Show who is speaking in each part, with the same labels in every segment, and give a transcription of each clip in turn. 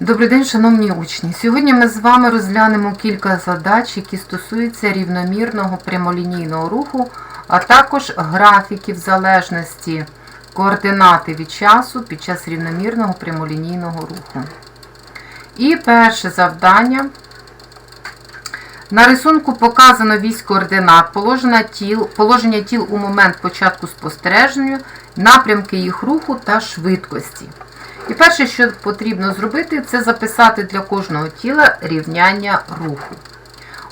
Speaker 1: Добрий день, шановні учні! Сьогодні ми з вами розглянемо кілька задач, які стосуються рівномірного прямолінійного руху, а також графіків залежності координати від часу під час рівномірного прямолінійного руху. І перше завдання. На рисунку показано вісь координат, положення тіл, у момент початку спостереження, напрямки їх руху та швидкості. І перше, що потрібно зробити, це записати для кожного тіла рівняння руху.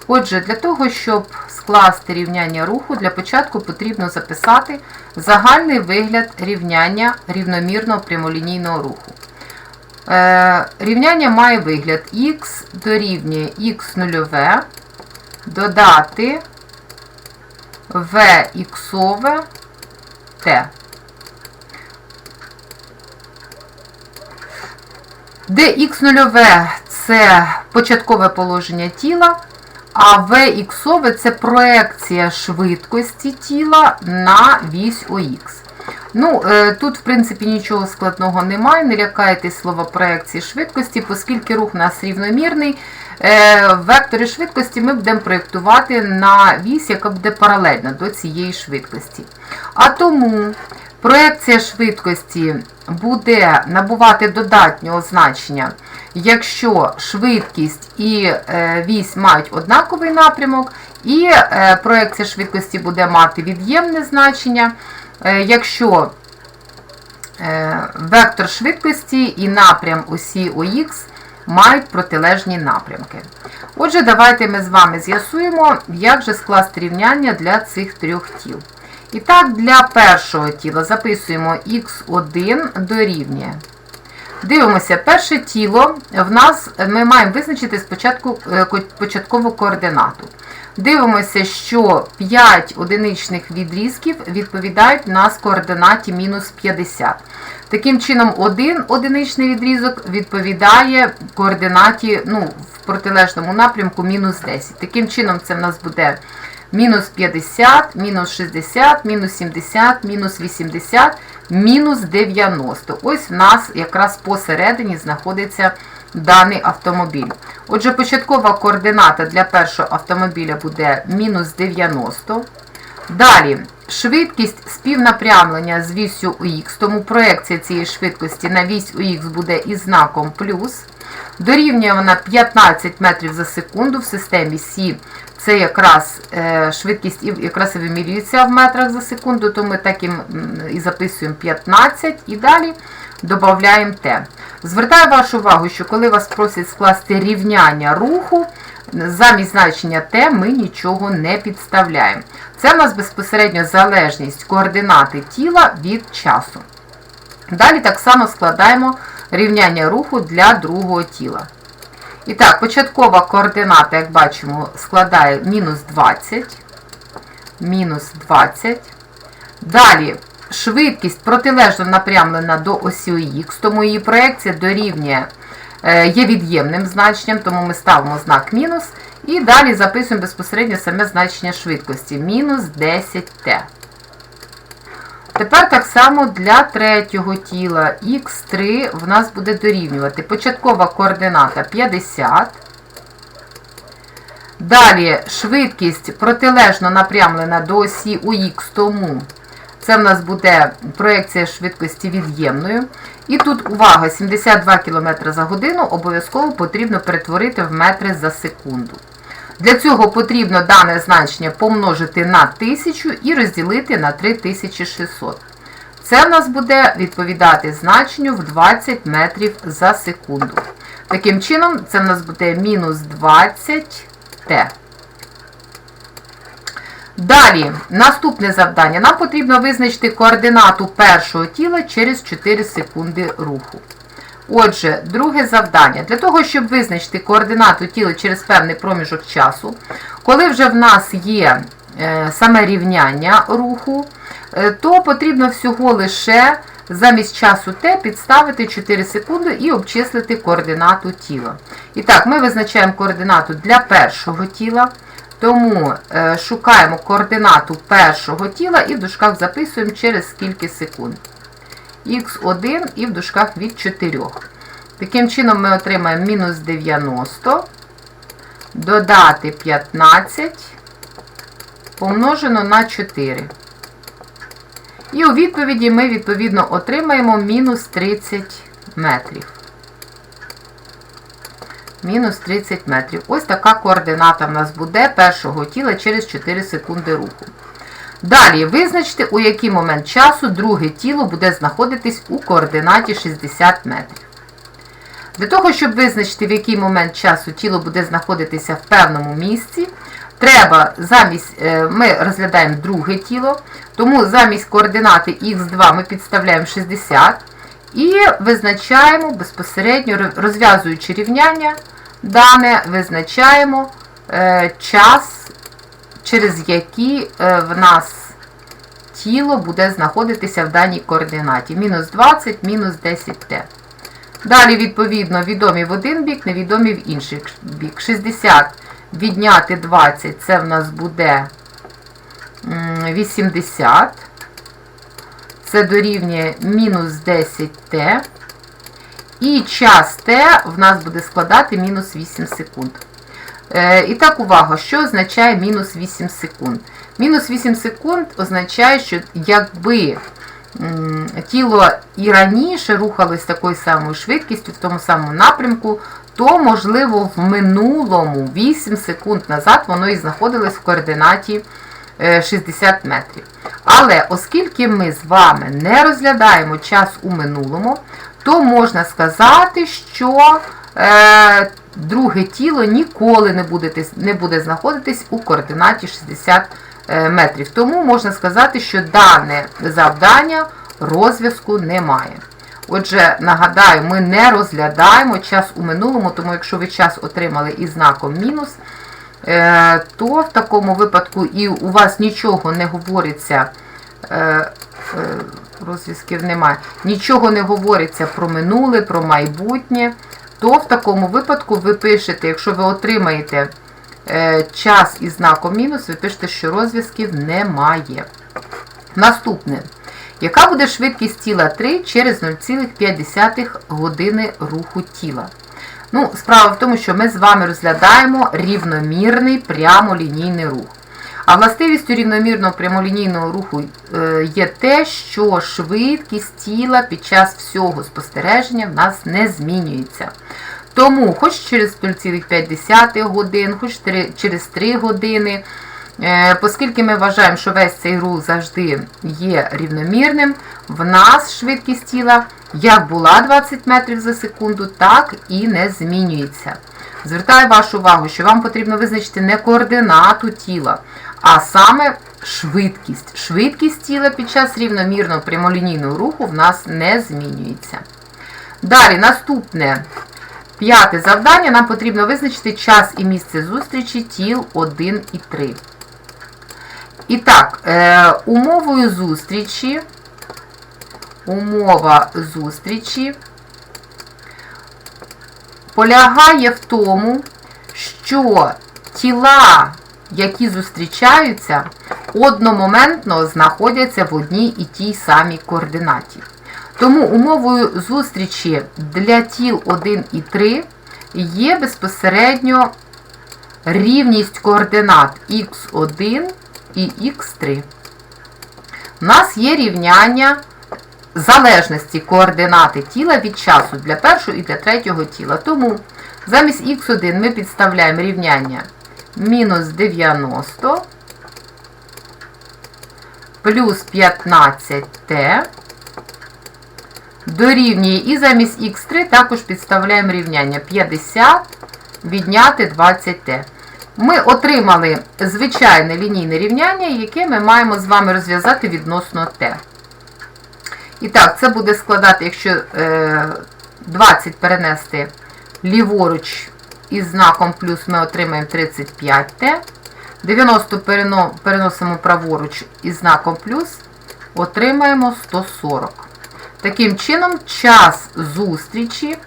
Speaker 1: Отже, для того, щоб скласти рівняння руху, для початку потрібно записати загальний вигляд рівняння рівномірного прямолінійного руху. Е, рівняння має вигляд х дорівнює х нульове, додати v іксове t. де х0 це початкове положення тіла, а Vx це проекція швидкості тіла на вісь ОХ. Ну, е, Тут, в принципі, нічого складного немає, не лякайтесь слова проекції швидкості, оскільки рух у нас рівномірний, е, вектори швидкості ми будемо проєктувати на вісь, яка буде паралельна до цієї швидкості. А тому проекція швидкості буде набувати додатнього значення, якщо швидкість і е, вісь мають однаковий напрямок, і е, проекція швидкості буде мати від'ємне значення, е, якщо вектор швидкості і напрям осі ОХ мають протилежні напрямки. Отже, давайте ми з вами з'ясуємо, як же скласти рівняння для цих трьох тіл. І так, для першого тіла записуємо х1 дорівнює. Дивимося, перше тіло в нас ми маємо визначити спочатку е, початкову координату. Дивимося, що 5 одиничних відрізків відповідають нас координаті мінус 50. Таким чином, один одиничний відрізок відповідає координаті ну, в протилежному напрямку мінус 10. Таким чином, це в нас буде мінус 50, мінус 60, мінус 70, мінус 80, мінус 90. Ось в нас якраз посередині знаходиться даний автомобіль. Отже, початкова координата для першого автомобіля буде мінус 90. Далі, швидкість співнапрямлення з вісю УХ, тому проекція цієї швидкості на вісь УХ буде із знаком плюс. Дорівнює вона 15 метрів за секунду в системі Сі це якраз е, швидкість якраз і вимірюється в метрах за секунду, то ми так і записуємо 15 і далі додаємо Т. Звертаю вашу увагу, що коли вас просять скласти рівняння руху, замість значення Т ми нічого не підставляємо. Це у нас безпосередньо залежність координати тіла від часу. Далі так само складаємо рівняння руху для другого тіла. І так, початкова координата, як бачимо, складає мінус 20, мінус 20. Далі швидкість протилежно напрямлена до осі Х, тому її проекція дорівнює, е, є від'ємним значенням, тому ми ставимо знак мінус. І далі записуємо безпосередньо саме значення швидкості мінус 10Т. Тепер так само для третього тіла х3 в нас буде дорівнювати початкова координата 50. Далі швидкість протилежно напрямлена до осі УХ, тому це в нас буде проекція швидкості від'ємною. І тут увага, 72 км за годину обов'язково потрібно перетворити в метри за секунду. Для цього потрібно дане значення помножити на 1000 і розділити на 3600. Це в нас буде відповідати значенню в 20 метрів за секунду. Таким чином, це в нас буде мінус 20 Т. Далі, наступне завдання. Нам потрібно визначити координату першого тіла через 4 секунди руху. Отже, друге завдання. Для того, щоб визначити координату тіла через певний проміжок часу, коли вже в нас є е, саме рівняння руху, е, то потрібно всього лише замість часу Т підставити 4 секунди і обчислити координату тіла. І так, ми визначаємо координату для першого тіла. Тому е, шукаємо координату першого тіла і в дужках записуємо через скільки секунд х1 і в дужках від 4. Таким чином ми отримаємо мінус 90, додати 15 помножено на 4. І у відповіді ми відповідно отримаємо мінус 30 метрів. Мінус 30 метрів. Ось така координата в нас буде першого тіла через 4 секунди руху. Далі визначте, у який момент часу друге тіло буде знаходитись у координаті 60 метрів. Для того, щоб визначити, в який момент часу тіло буде знаходитися в певному місці, треба замість, е, ми розглядаємо друге тіло, тому замість координати х2 ми підставляємо 60 і визначаємо безпосередньо, розв'язуючи рівняння, дане визначаємо е, час, через який е, в нас тіло буде знаходитися в даній координаті. Мінус 20, мінус 10t. Далі, відповідно, відомі в один бік, невідомі в інший бік. 60 відняти 20, це в нас буде 80. Це дорівнює мінус 10t. І час t в нас буде складати мінус 8 секунд. Е, і так, увага, що означає мінус 8 секунд? Мінус 8 секунд означає, що якби тіло і раніше рухалось такою самою швидкістю, в тому самому напрямку, то, можливо, в минулому 8 секунд назад воно і знаходилось в координаті 60 метрів. Але оскільки ми з вами не розглядаємо час у минулому, то можна сказати, що е, друге тіло ніколи не буде, не буде знаходитись у координаті 60 метрів. Е. Тому можна сказати, що дане завдання розв'язку немає. Отже, нагадаю, ми не розглядаємо час у минулому, тому якщо ви час отримали із знаком мінус, е, то в такому випадку і у вас нічого не говориться, е, розв'язків немає, нічого не говориться про минуле, про майбутнє, то в такому випадку ви пишете, якщо ви отримаєте Е, час із знаком мінус, ви пишете, що розв'язків немає. Наступне. Яка буде швидкість тіла 3 через 0,5 години руху тіла? Ну, Справа в тому, що ми з вами розглядаємо рівномірний прямолінійний рух. А властивістю рівномірного прямолінійного руху е, є те, що швидкість тіла під час всього спостереження в нас не змінюється. Тому, хоч через 0,5 годин, хоч через 3 години, е, оскільки ми вважаємо, що весь цей рух завжди є рівномірним, в нас швидкість тіла як була 20 метрів за секунду, так і не змінюється. Звертаю вашу увагу, що вам потрібно визначити не координату тіла, а саме швидкість. Швидкість тіла під час рівномірного прямолінійного руху в нас не змінюється. Далі, наступне. П'яте завдання. Нам потрібно визначити час і місце зустрічі тіл 1 і 3. І так, е, умовою зустрічі, умова зустрічі полягає в тому, що тіла, які зустрічаються, одномоментно знаходяться в одній і тій самій координаті. Тому умовою зустрічі для тіл 1 і 3 є безпосередньо рівність координат х1 і х3. У нас є рівняння залежності координати тіла від часу для першого і для третього тіла. Тому замість х1 ми підставляємо рівняння мінус 90 плюс 15t дорівнює і замість х3 також підставляємо рівняння 50 відняти 20t. Ми отримали звичайне лінійне рівняння, яке ми маємо з вами розв'язати відносно t. І так, це буде складати, якщо 20 е, перенести ліворуч із знаком плюс ми отримаємо 35t. 90 переносимо праворуч із знаком плюс, отримаємо 140. Таким чином, час зустрічі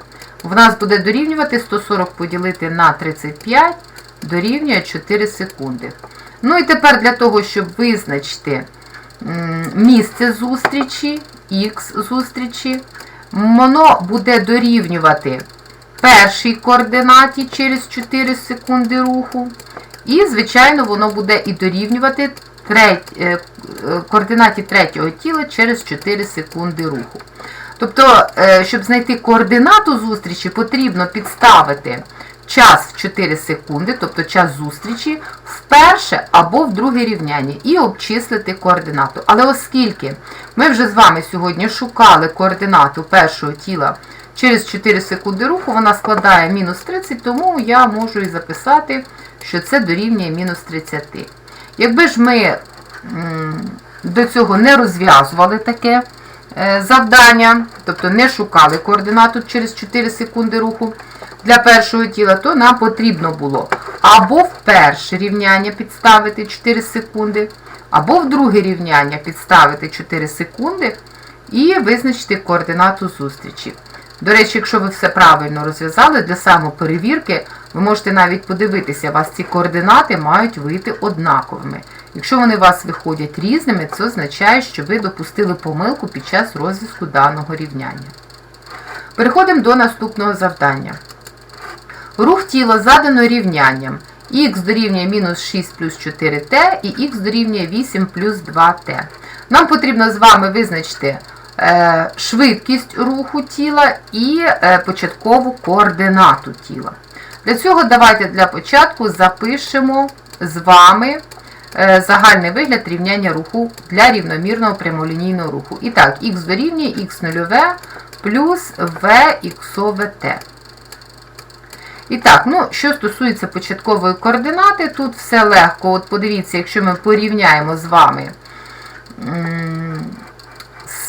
Speaker 1: в нас буде дорівнювати 140 поділити на 35, дорівнює 4 секунди. Ну і тепер для того, щоб визначити місце зустрічі, х зустрічі, воно буде дорівнювати першій координаті через 4 секунди руху. І, звичайно, воно буде і дорівнювати треть, е, е, координаті третього тіла через 4 секунди руху. Тобто, е, щоб знайти координату зустрічі, потрібно підставити час в 4 секунди, тобто час зустрічі, в перше або в друге рівняння і обчислити координату. Але оскільки ми вже з вами сьогодні шукали координату першого тіла через 4 секунди руху, вона складає мінус 30, тому я можу і записати, що це дорівнює мінус 30. Якби ж ми до цього не розв'язували таке е, завдання, тобто не шукали координату через 4 секунди руху для першого тіла, то нам потрібно було або в перше рівняння підставити 4 секунди, або в друге рівняння підставити 4 секунди і визначити координату зустрічі. До речі, якщо ви все правильно розв'язали, для самоперевірки ви можете навіть подивитися, у вас ці координати мають вийти однаковими. Якщо вони у вас виходять різними, це означає, що ви допустили помилку під час розв'язку даного рівняння. Переходимо до наступного завдання. Рух тіла задано рівнянням х дорівнює мінус 6 плюс 4t і х дорівнює 8 плюс 2t. Нам потрібно з вами визначити швидкість руху тіла і е, початкову координату тіла. Для цього давайте для початку запишемо з вами е, загальний вигляд рівняння руху для рівномірного прямолінійного руху. І так, х дорівнює х нульове плюс vxovt. І так, ну, що стосується початкової координати, тут все легко. От подивіться, якщо ми порівняємо з вами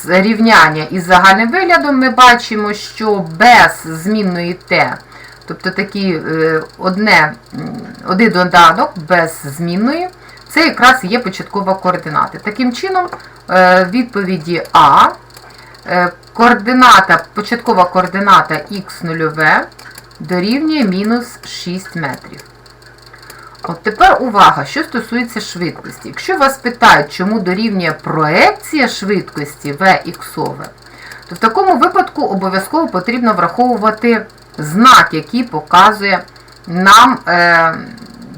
Speaker 1: рівняння із загальним виглядом, ми бачимо, що без змінної t, тобто такі е, одне, один додаток без змінної, це якраз є початкова координата. Таким чином, е, відповіді А, е, координата, початкова координата х нульове дорівнює мінус 6 метрів. От тепер увага, що стосується швидкості. Якщо вас питають, чому дорівнює проекція швидкості Vx, то в такому випадку обов'язково потрібно враховувати знак, який показує нам е,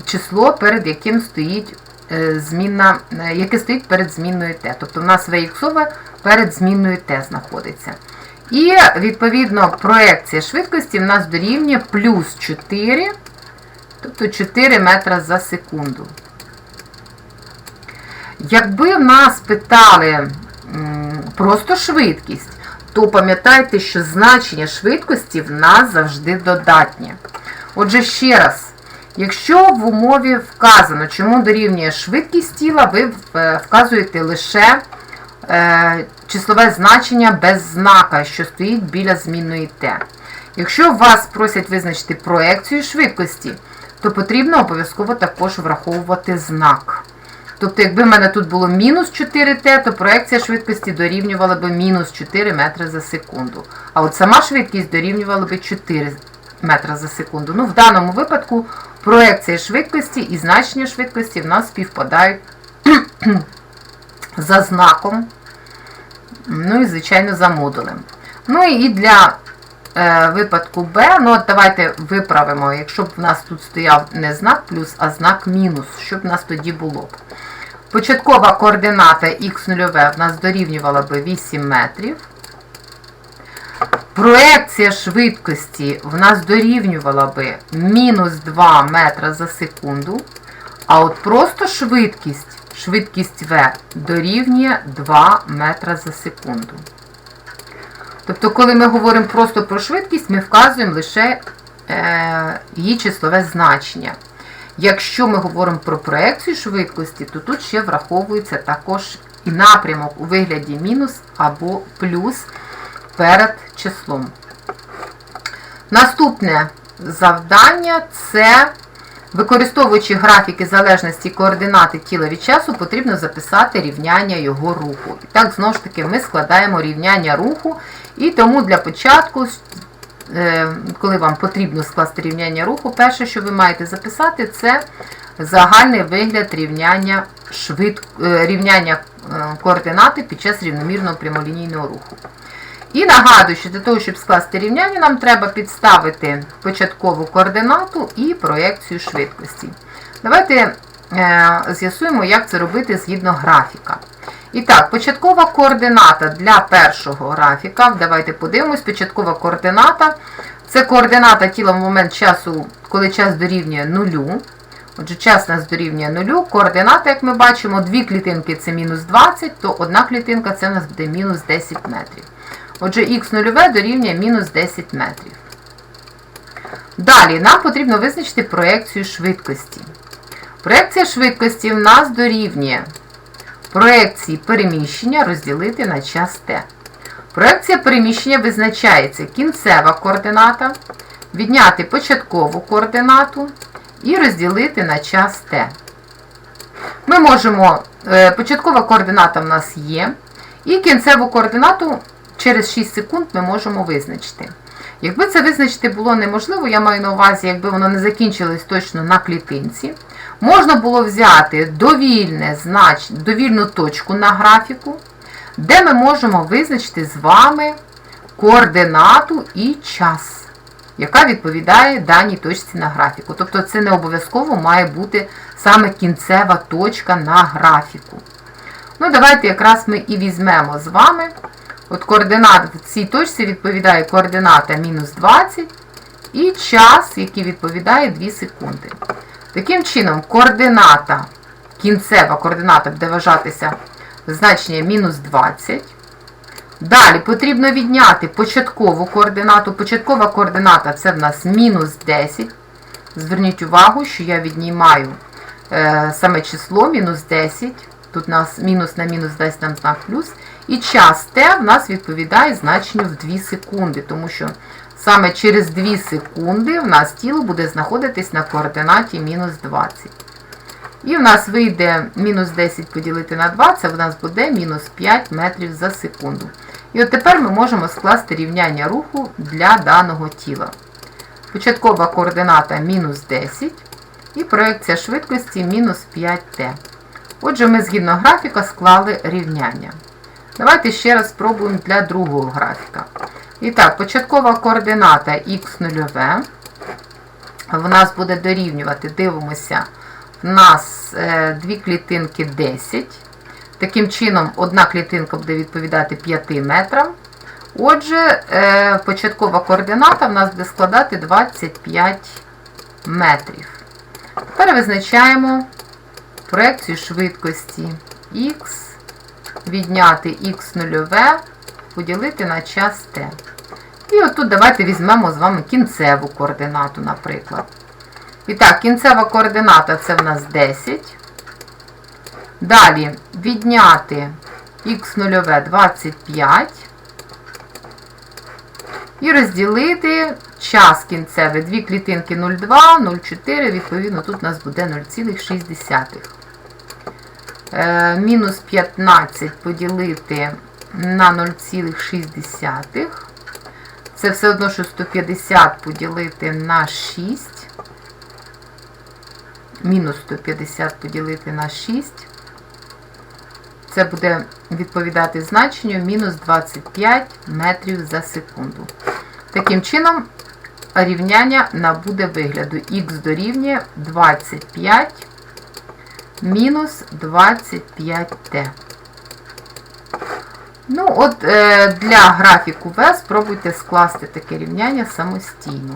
Speaker 1: число, перед яким стоїть е, е, яке стоїть перед змінною t. Тобто в нас Vx перед змінною t знаходиться. І, відповідно, проекція швидкості в нас дорівнює плюс 4, тобто 4 метра за секунду. Якби нас питали просто швидкість, то пам'ятайте, що значення швидкості в нас завжди додатнє. Отже, ще раз, якщо в умові вказано, чому дорівнює швидкість тіла, ви е, вказуєте лише е, числове значення без знака, що стоїть біля змінної t. Якщо вас просять визначити проекцію швидкості, то потрібно обов'язково також враховувати знак. Тобто, якби в мене тут було мінус 4t, то проекція швидкості дорівнювала би мінус 4 метри за секунду. А от сама швидкість дорівнювала би 4 метри за секунду. Ну, в даному випадку проекція швидкості і значення швидкості в нас співпадають за знаком, ну і, звичайно, за модулем. Ну і для випадку Б, ну от давайте виправимо, якщо б в нас тут стояв не знак плюс, а знак мінус, що б в нас тоді було б. Початкова координата х0 в нас дорівнювала би 8 метрів. Проекція швидкості в нас дорівнювала би мінус 2 метра за секунду. А от просто швидкість, швидкість V дорівнює 2 метра за секунду. Тобто, коли ми говоримо просто про швидкість, ми вказуємо лише е, її числове значення. Якщо ми говоримо про проекцію швидкості, то тут ще враховується також напрямок у вигляді мінус або плюс перед числом. Наступне завдання це, використовуючи графіки залежності координати тіла від часу, потрібно записати рівняння його руху. І так, знову ж таки, ми складаємо рівняння руху, і тому для початку, е, коли вам потрібно скласти рівняння руху, перше, що ви маєте записати, це загальний вигляд рівняння, швид... е, рівняння е, координати під час рівномірного прямолінійного руху. І нагадую, що для того, щоб скласти рівняння, нам треба підставити початкову координату і проєкцію швидкості. Давайте е, з'ясуємо, як це робити згідно графіка. І так, початкова координата для першого графіка. Давайте подивимось, початкова координата. Це координата тіла в момент часу, коли час дорівнює нулю. Отже, час нас дорівнює нулю. Координата, як ми бачимо, дві клітинки це мінус 20, то одна клітинка це у нас буде мінус 10 метрів. Отже, х нульове дорівнює мінус 10 метрів. Далі нам потрібно визначити проекцію швидкості. Проекція швидкості в нас дорівнює проекції переміщення розділити на час t. Проекція переміщення визначається кінцева координата, відняти початкову координату і розділити на час t. Ми можемо, е, початкова координата в нас є, і кінцеву координату через 6 секунд ми можемо визначити. Якби це визначити було неможливо, я маю на увазі, якби воно не закінчилось точно на клітинці, можна було взяти довільне, знач... довільну точку на графіку, де ми можемо визначити з вами координату і час, яка відповідає даній точці на графіку. Тобто це не обов'язково має бути саме кінцева точка на графіку. Ну, давайте якраз ми і візьмемо з вами. От координата в цій точці відповідає координата мінус 20 і час, який відповідає 2 секунди. Таким чином, координата, кінцева координата буде вважатися значення мінус 20. Далі потрібно відняти початкову координату. Початкова координата це в нас мінус 10. Зверніть увагу, що я віднімаю е, саме число мінус 10. Тут у нас мінус на мінус дасть нам знак плюс. І час t в нас відповідає значенню в 2 секунди, тому що саме через 2 секунди в нас тіло буде знаходитись на координаті мінус 20. І в нас вийде мінус 10 поділити на 2, це в нас буде мінус 5 метрів за секунду. І от тепер ми можемо скласти рівняння руху для даного тіла. Початкова координата мінус 10 і проекція швидкості мінус 5t. Отже, ми згідно графіка склали рівняння. Давайте ще раз спробуємо для другого графіка. І так, початкова координата х0 в нас буде дорівнювати, дивимося, в нас е, дві клітинки 10. Таким чином, одна клітинка буде відповідати 5 метрам. Отже, е, початкова координата в нас буде складати 25 метрів. Тепер визначаємо проекцію швидкості х відняти х0 поділити на час t. І отут давайте візьмемо з вами кінцеву координату, наприклад. І так, кінцева координата це в нас 10. Далі відняти х0 25. І розділити час кінцевий. Дві клітинки 0,2, 0,4, відповідно, тут у нас буде 0,6. Е, мінус 15 поділити на 0,6. Це все одно, що 150 поділити на 6. Мінус 150 поділити на 6. Це буде відповідати значенню мінус 25 метрів за секунду. Таким чином, рівняння набуде вигляду х дорівнює 25 мінус 25t. Ну, от е, для графіку В спробуйте скласти таке рівняння самостійно.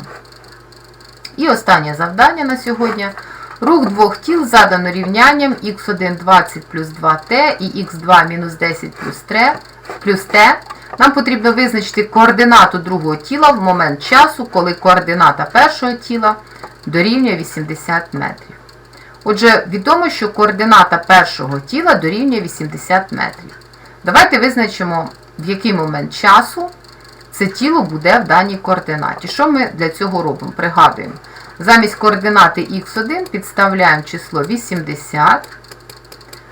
Speaker 1: І останнє завдання на сьогодні. Рух двох тіл задано рівнянням х1 20 плюс 2t і х2 мінус 10 плюс 3, плюс t. Нам потрібно визначити координату другого тіла в момент часу, коли координата першого тіла дорівнює 80 метрів. Отже, відомо, що координата першого тіла дорівнює 80 метрів. Давайте визначимо, в який момент часу це тіло буде в даній координаті. Що ми для цього робимо? Пригадуємо. Замість координати х1 підставляємо число 80.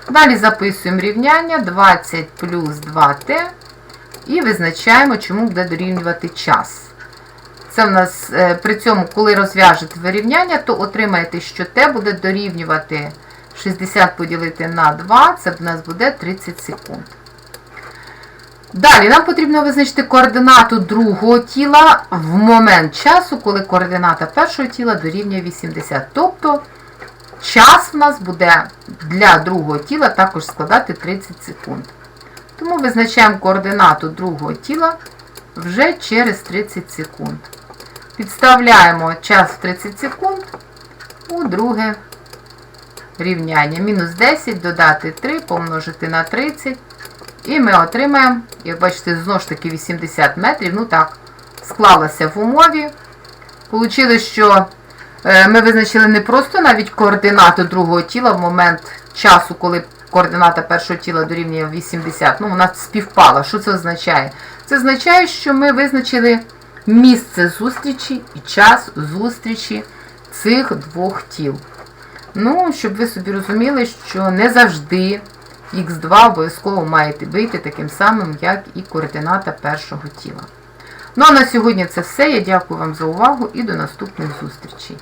Speaker 1: Далі записуємо рівняння 20 плюс 2t і визначаємо, чому буде дорівнювати час. Це в нас е, при цьому, коли розв'яжете вирівняння, то отримаєте, що t буде дорівнювати 60 поділити на 2, це в нас буде 30 секунд. Далі нам потрібно визначити координату другого тіла в момент часу, коли координата першого тіла дорівнює 80. Тобто час в нас буде для другого тіла також складати 30 секунд. Тому визначаємо координату другого тіла вже через 30 секунд. Підставляємо час в 30 секунд у друге рівняння. Мінус 10 додати 3, помножити на 30. І ми отримаємо, як бачите, знову ж таки 80 метрів. Ну так, склалося в умові. Получили, що е, ми визначили не просто навіть координату другого тіла в момент часу, коли координата першого тіла дорівнює 80. Ну, вона співпала. Що це означає? Це означає, що ми визначили місце зустрічі і час зустрічі цих двох тіл. Ну, щоб ви собі розуміли, що не завжди х2 обов'язково має вийти таким самим, як і координата першого тіла. Ну а на сьогодні це все. Я дякую вам за увагу і до наступних зустрічей.